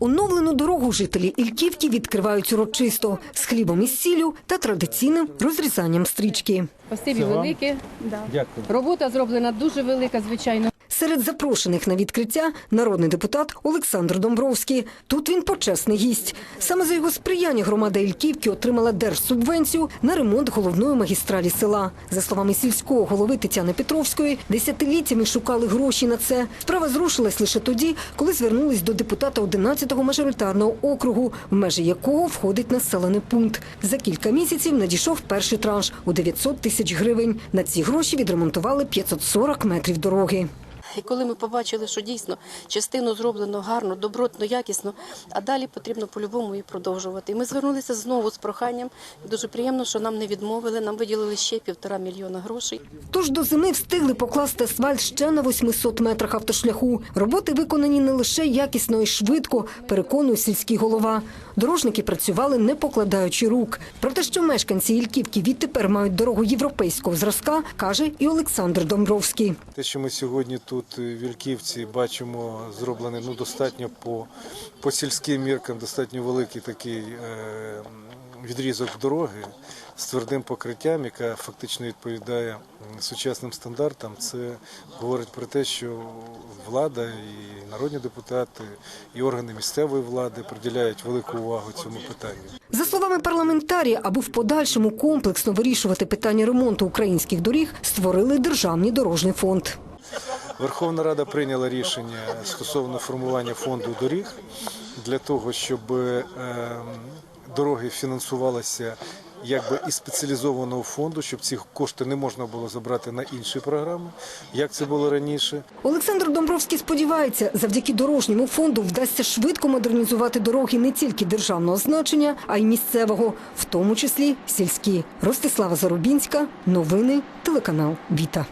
Оновлену дорогу жителі Ільківки відкривають урочисто з хлібом із сіллю та традиційним розрізанням стрічки. Спасибі велике. Дякую. Робота зроблена дуже велика, звичайно. Серед запрошених на відкриття народний депутат Олександр Домбровський. Тут він почесний гість. Саме за його сприяння громада Ільківки отримала держсубвенцію на ремонт головної магістралі села. За словами сільського голови Тетяни Петровської, десятиліттями шукали гроші на це. Справа зрушилась лише тоді, коли звернулись до депутата 11-го мажоритарного округу, в межі якого входить населений пункт. За кілька місяців надійшов перший транш у 900 тисяч гривень. На ці гроші відремонтували 540 метрів дороги. І коли ми побачили, що дійсно частину зроблено гарно, добротно, якісно, а далі потрібно по-любому і продовжувати. І ми звернулися знову з проханням. Дуже приємно, що нам не відмовили. Нам виділили ще півтора мільйона грошей. Тож до зими встигли покласти асфальт ще на 800 метрах автошляху. Роботи виконані не лише якісно і швидко, переконує сільський голова. Дорожники працювали не покладаючи рук. Про те, що мешканці Ільківки відтепер мають дорогу європейського зразка, каже і Олександр Домбровський. Те, що ми сьогодні тут е, в Вільківці бачимо, зроблене ну достатньо по, по сільським міркам, достатньо великий такий е, відрізок дороги з твердим покриттям, яка фактично відповідає сучасним стандартам. Це говорить про те, що влада і народні депутати, і органи місцевої влади приділяють велику увагу цьому питанню. За словами парламентарія, аби в подальшому комплексно вирішувати питання ремонту українських доріг, створили державний дорожній фонд. Верховна Рада прийняла рішення стосовно формування фонду доріг для того, щоб е, дороги фінансувалися якби із спеціалізованого фонду, щоб ці кошти не можна було забрати на інші програми, як це було раніше. Олександр Домбровський сподівається, завдяки дорожньому фонду вдасться швидко модернізувати дороги не тільки державного значення, а й місцевого, в тому числі сільські. Ростислава Зарубінська, новини, телеканал Віта.